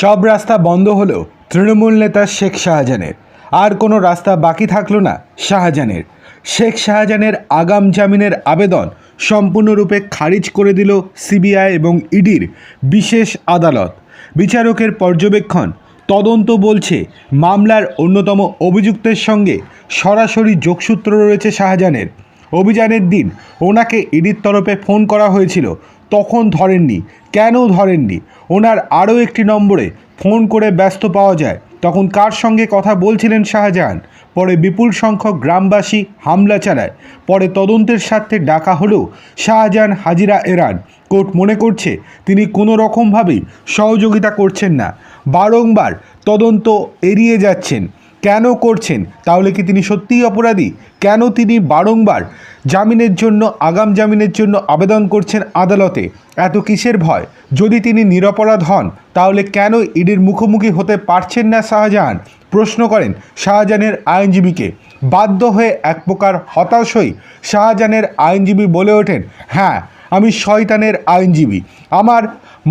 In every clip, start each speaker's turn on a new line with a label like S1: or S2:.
S1: সব রাস্তা বন্ধ হলেও তৃণমূল নেতা শেখ শাহজাহানের। আর কোনো রাস্তা বাকি থাকল না শাহজাহানের। শেখ শাহজাহানের আগাম জামিনের আবেদন সম্পূর্ণরূপে খারিজ করে দিল সিবিআই এবং ইডির বিশেষ আদালত। বিচারকের পর্যবেক্ষণ, তদন্ত বলছে মামলার অন্যতম অভিযুক্তের সঙ্গে সরাসরি যোগসূত্র রয়েছে শাহজাহানের। অভিযানের দিন ওনাকে ইডির তরফে ফোন করা হয়েছিল তখন ধরেননি। কেন ধরেননি? ওনার আরও একটি নম্বরে ফোন করে ব্যস্ত পাওয়া যায়। তখন কার সঙ্গে কথা বলছিলেন শাহজাহান? পরে বিপুল সংখ্যক গ্রামবাসী হামলা চালায়। পরে তদন্তের স্বার্থে ডাকা হলেও শাহজাহান হাজিরা এরান। কোর্ট মনে করছে তিনি কোনো রকমভাবেই সহযোগিতা করছেন না। বারংবার তদন্ত এড়িয়ে যাচ্ছেন। কেন করছেন? তাহলে কি তিনি সত্যিই অপরাধী? কেন তিনি বারংবার জামিনের জন্য, আগাম জামিনের জন্য আবেদন করছেন আদালতে? এত কিসের ভয়? যদি তিনি নিরপরাধ হন, তাহলে কেন ইডির মুখোমুখি হতে পারছেন না শাহজাহান? প্রশ্ন করেন শাহজাহানের আইনজীবীকে। বাধ্য হয়ে এক প্রকার হতাশ হয়ে শাহজাহানের আইনজীবী বলে ওঠেন হ্যাঁ আমি শয়তানের আইনজীবী। আমার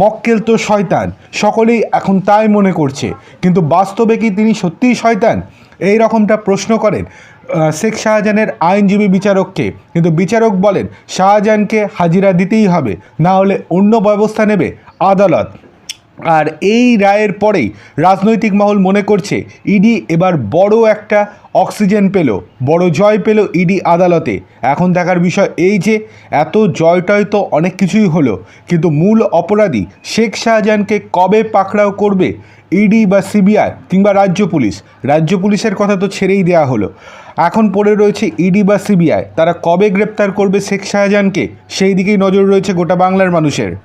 S1: মক্কেল তো শয়তান, সকলেই এখন তাই মনে করছে। কিন্তু বাস্তবে কি তিনি সত্যিই শয়তান? এই রকমটা প্রশ্ন করেন শেখ শাহজাহানের আইনজীবী বিচারককে। কিন্তু বিচারক বলেন, শাহজাহানকে হাজিরা দিতেই হবে, না হলে অন্য ব্যবস্থা নেবে আদালত। আর এই রায়ের পরেই রাজনৈতিক মহল মনে করছে, ইডি এবার বড় একটা অক্সিজেন পেল, বড় জয় পেল ইডি আদালতে। এখন দেখার বিষয় এই যে, এত জয়টয় তো অনেক কিছুই হলো, কিন্তু মূল অপরাধী শেখ শাহজাহানকে কবে পাকড়াও করবে, ইডি বা সিবিআই কিংবা রাজ্য পুলিশ? রাজ্য পুলিশের কথা তো ছেড়েই দেওয়া হলো। এখন পড়ে রয়েছে ইডি বা সিবিআই, তারা কবে গ্রেপ্তার করবে শেখ শাহজাহানকে? সেই দিকেই নজর রয়েছে গোটা বাংলার মানুষের।